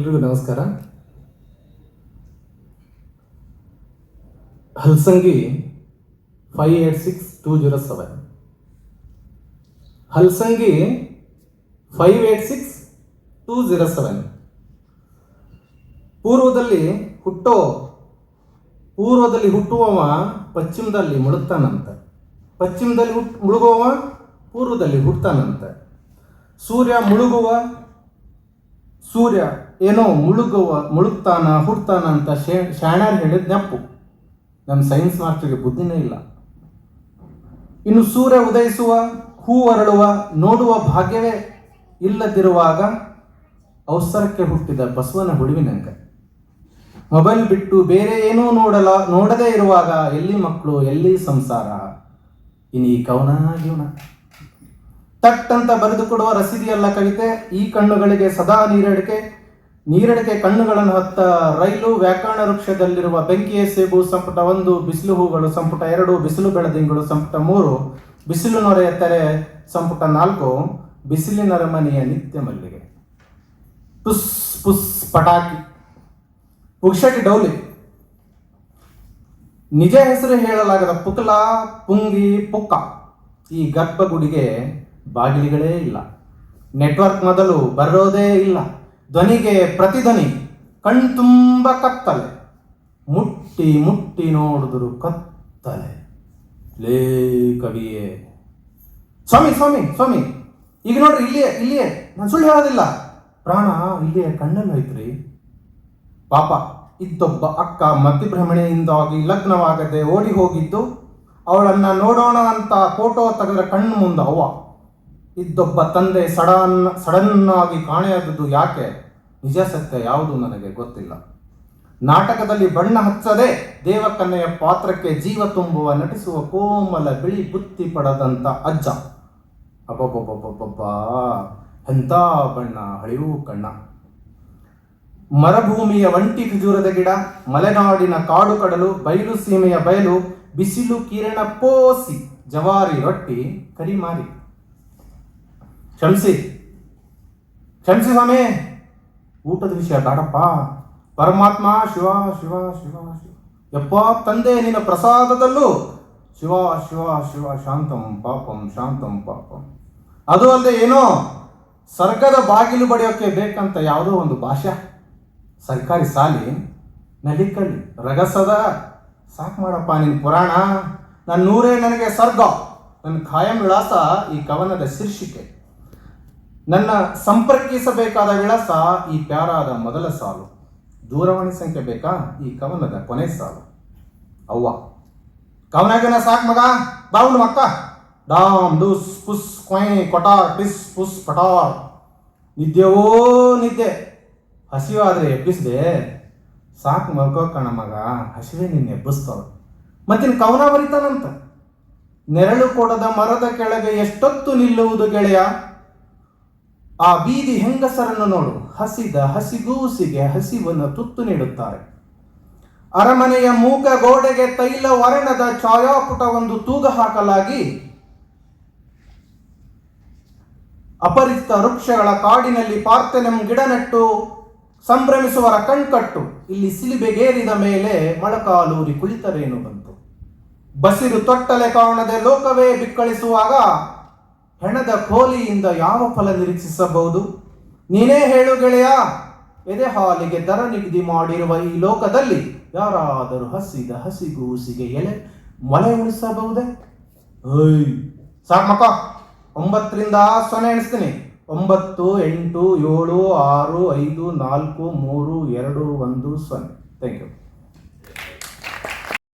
ಎಲ್ರಿಗೂ ನಮಸ್ಕಾರ. Halsangi five eight six two zero seven Halsangi five eight six two zero seven ಪೂರ್ವದಲ್ಲಿ ಹುಟ್ಟೋ, ಪೂರ್ವದಲ್ಲಿ ಹುಟ್ಟುವವ ಪಶ್ಚಿಮದಲ್ಲಿ ಮುಳುಗ್ತಾನಂತೆ. ಪಶ್ಚಿಮದಲ್ಲಿ ಹುಟ್, ಮುಳುಗುವವ ಪೂರ್ವದಲ್ಲಿ ಹುಟ್ಟತಾನಂತೆ ಸೂರ್ಯ ಮುಳುಗುವ ಸೂರ್ಯ ಏನೋ ಮುಳುಗುವ, ಮುಳುಗ್ತಾನ, ಹುಡ್ತಾನ ಅಂತ ಶೇ ಶಾಣ್ಯಾರ್ ಹೇಳಿದ ನೆಪ್ಪು. ನಮ್ಮ ಸೈನ್ಸ್ ಮಾಸ್ಟರ್ಗೆ ಬುದ್ಧಿನೇ ಇಲ್ಲ. ಇನ್ನು ಸೂರ್ಯ ಉದಯಿಸುವ, ಹೂ ಅರಳುವ, ನೋಡುವ ಭಾಗ್ಯವೇ ಇಲ್ಲದಿರುವಾಗ ಅವಸರಕ್ಕೆ ಹುಟ್ಟಿದ ಬಸವನ ಹುಡುವಿನಂಗ. ಮೊಬೈಲ್ ಬಿಟ್ಟು ಬೇರೆ ಏನೂ ನೋಡಲ, ನೋಡದೇ ಇರುವಾಗ ಎಲ್ಲಿ ಮಕ್ಕಳು, ಎಲ್ಲಿ ಸಂಸಾರ? ಇನ್ನು ಈ ಕವನ ಜೀವನ ತಟ್ ಅಂತ ಬರೆದು ಕೊಡುವ ರಸೀದಿಯಲ್ಲ ಕವಿತೆ, ಈ ಕಣ್ಣುಗಳಿಗೆ ಸದಾ ನೀರಡಿಕೆ ನೀರಡಿಕೆ ಕಣ್ಣುಗಳನ್ನು ಹತ್ತ ರೈಲು ವ್ಯಾಕರಣ ವೃಕ್ಷದಲ್ಲಿರುವ ಬೆಂಕಿಯ ಸೇಬು ಸಂಪುಟ ಒಂದು, ಬಿಸಿಲು ಹೂಗಳು ಸಂಪುಟ ಎರಡು, ಬಿಸಿಲು ಬೆಳದಿಂಗಳು ಸಂಪುಟ ಮೂರು, ಬಿಸಿಲು ನೊರೆಯ ತೆರೆ ಸಂಪುಟ ನಾಲ್ಕು, ಬಿಸಿಲಿನ ರಮಣೀಯ ನಿತ್ಯ ಮಲ್ಲಿಗೆ. ಪುಸ್ ಪುಸ್, ಪಟಾಕಿ. ಪುಕ್ಷಟಿ ಡೌಲಿ. ನಿಜ ಹೆಸರು ಹೇಳಲಾಗದ ಪುಕಲ, ಪುಂಗಿ, ಪುಕ್ಕ. ಈ ಗರ್ಭಗುಡಿಗೆ ಬಾಗಿಲಿಗಳೇ ಇಲ್ಲ. ನೆಟ್ವರ್ಕ್ ಮೊದಲು ಬರೋದೇ ಇಲ್ಲ. ಧ್ವನಿಗೆ ಪ್ರತಿಧ್ವನಿ ಕಣ್ ತುಂಬ ಕತ್ತಲೆ. ಮುಟ್ಟಿ ಮುಟ್ಟಿ ನೋಡಿದ್ರು ಕತ್ತಲೆ. ಲೇ ಕವಿಯೇ. ಸ್ವಾಮಿ ಸ್ವಾಮಿ ಸ್ವಾಮಿ. ಈಗ ನೋಡ್ರಿ, ಇಲ್ಲಿಯೇ ಇಲ್ಲಿಯೇ. ನಾನು ಸುಳ್ಳು ಹೇಳೋದಿಲ್ಲ. ಪ್ರಾಣ ಇಲ್ಲಿಯೇ ಕಣ್ಣಲ್ಲಿ ಹೋಯ್ತ್ರಿ. ಪಾಪ, ಇದ್ದೊಬ್ಬ ಅಕ್ಕ ಮತಿಭ್ರಮಣೆಯಿಂದಾಗಿ ಲಗ್ನವಾಗದೆ ಓಡಿ ಹೋಗಿದ್ದು, ಅವಳನ್ನ ನೋಡೋಣ ಅಂತ ಫೋಟೋ ತೆಗೆದ್ರೆ ಕಣ್ಣು ಮುಂದೆ ಅವ್ವ. ಇದ್ದೊಬ್ಬ ತಂದೆ ಸಡನ್ ಸಡನ್ ಆಗಿ ಕಾಣೆಯಾದದ್ದು ಯಾಕೆ? ನಿಜ ಸತ್ಯ ಯಾವುದು ನನಗೆ ಗೊತ್ತಿಲ್ಲ. ನಾಟಕದಲ್ಲಿ ಬಣ್ಣ ಹಚ್ಚದೆ ದೇವಕನ್ನೆಯ ಪಾತ್ರಕ್ಕೆ ಜೀವ ತುಂಬುವ ನಟಿಸುವ ಕೋಮಲ, ಬಿಳಿ ಬುತ್ತಿ ಪಡೆದಂತ ಅಜ್ಜ. ಅಬ್ಬಬ್ಬಬ್ಬಬ್ಬಬ್ಬ ಎಂಥ ಬಣ್ಣ ಹಳಿವು ಕಣ್ಣ. ಮರಭೂಮಿಯ ಒಂಟಿ ಖಜೂರದ ಗಿಡ, ಮಲೆನಾಡಿನ ಕಾಡು ಕಡಲು, ಬಯಲು ಸೀಮೆಯ ಬಯಲು, ಬಿಸಿಲು ಕಿರಣ ಪೋಸಿ ಜವಾರಿ ರೊಟ್ಟಿ ಕರಿಮಾರಿ. ಕ್ಷಮಿಸಿ ಕ್ಷಮಿಸಿ ಸ್ವಾಮಿ. ಊಟದ ವಿಷಯ ಬೇಡಪ್ಪ. ಪರಮಾತ್ಮ ಶಿವ ಶಿವ ಶಿವ ಶಿವ. ಯಪ್ಪ ತಂದೆ, ನಿನ್ನ ಪ್ರಸಾದದಲ್ಲೂ ಶಿವ ಶಿವ ಶಿವ, ಶಾಂತಂ ಪಾಪಂ ಶಾಂತಂ ಪಾಪಂ. ಅದು ಅಲ್ಲದೆ ಏನೋ ಸ್ವರ್ಗದ ಬಾಗಿಲು ಬಡಿಯೋಕೆ ಬೇಕಂತ ಯಾವುದೋ ಒಂದು ಭಾಷೆ ಸರ್ಕಾರಿ ಸಾಲಿ ನಲಿಕಲ್ಲಿ ರಗಸದ. ಸಾಕು ಮಾಡಪ್ಪ ನಿನ್ನ ಪುರಾಣ. ನನ್ನ ನೂರೇ ನನಗೆ ಸ್ವರ್ಗ. ನನ್ನ ಖಾಯಂ ವಿಳಾಸ ಈ ಕವನದ ಶೀರ್ಷಿಕೆ. ನನ್ನ ಸಂಪರ್ಕಿಸಬೇಕಾದ ವಿಳಾಸ ಈ ಪ್ಯಾರಾದ ಮೊದಲ ಸಾಲು. ದೂರವಾಣಿ ಸಂಖ್ಯೆ ಬೇಕಾ? ಈ ಕವನದ ಕೊನೆ ಸಾಲು. ಅವ್ವ. ಕವನಗನ ಸಾಕ್ ಮಗ. ಬಾವುಂಡು ಮಕ್ಕ. ಡಾಮ್, ಡುಸ್, ಪುಸ್ ಕೊಯ್ ಕೊಟಾರ್ ಟಿಸ್ ಪುಸ್, ಪಟಾರ್. ನಿದ್ದೆವೋ ನಿದ್ದೆ. ಹಸಿವಾದ್ರೆ ಎಬ್ಬಿಸ್ದೆ. ಸಾಕು ಮಲ್ಕೋ ಕಣ ಮಗ. ಹಸಿವೆ ನಿನ್ನ ಎಬ್ಬಿಸ್ತಾವ ಮತ್ತಿನ್ ಕವನ ಬರಿತಾನಂತ. ನೆರಳು ಕೊಡದ ಮರದ ಕೆಳಗೆ ಎಷ್ಟೊತ್ತು ನಿಲ್ಲುವುದು ಗೆಳೆಯ? ಆ ಬೀದಿ ಹೆಂಗಸರನ್ನು ನೋಡು. ಹಸಿದ ಹಸಿಗೂಸಿಗೆ ಹಸಿವನ್ನು ತುತ್ತು ನೀಡುತ್ತಾರೆ. ಅರಮನೆಯ ಮೂಕ ಗೋಡೆಗೆ ತೈಲ ವರ್ಣದ ಛಾಯಾಪುಟವೊಂದು ತೂಗ ಹಾಕಲಾಗಿ ಅಪರಿಚಿತ ವೃಕ್ಷಗಳ ಕಾಡಿನಲ್ಲಿ ಪಾರ್ಥನೆಂ ಗಿಡ ನೆಟ್ಟು ಸಂಭ್ರಮಿಸುವರ ಕಣ್ಕಟ್ಟು. ಇಲ್ಲಿ ಸಿಲಿಬೆಗೇರಿದ ಮೇಲೆ ಮೊಳಕಾಲೂರಿ ಕುಳಿತರೇನು ಬಂತು. ಬಸಿರು ತೊಟ್ಟಲೆ ಕಾಣದೆ ಲೋಕವೇ ಬಿಕ್ಕಳಿಸುವಾಗ ಹೆಣದ ಕೋಲಿಯಿಂದ ಯಾವ ಫಲ ನಿರೀಕ್ಷಿಸಬಹುದು? ನೀನೇ ಹೇಳು ಗೆಳೆಯ. ಎದೆ ಹಾಲಿಗೆ ದರ ನಿಗದಿ ಮಾಡಿರುವ ಈ ಲೋಕದಲ್ಲಿ ಯಾರಾದರೂ ಹಸಿದ ಹಸಿಗೂಸಿಗೆ ಎಲೆ ಮೊಲೆ ಉಳಿಸಬಹುದೇ ಐ ಸಾಕ್ ಮಕ್ಕ ಒಂಬತ್ತರಿಂದ ಸೊನ್ನೆ ಎಣಿಸ್ತೀನಿ. ಒಂಬತ್ತು, ಎಂಟು, ಏಳು, ಆರು, ಐದು, ನಾಲ್ಕು, ಮೂರು, ಎರಡು, ಒಂದು, ಸೊನ್ನೆ. Thank you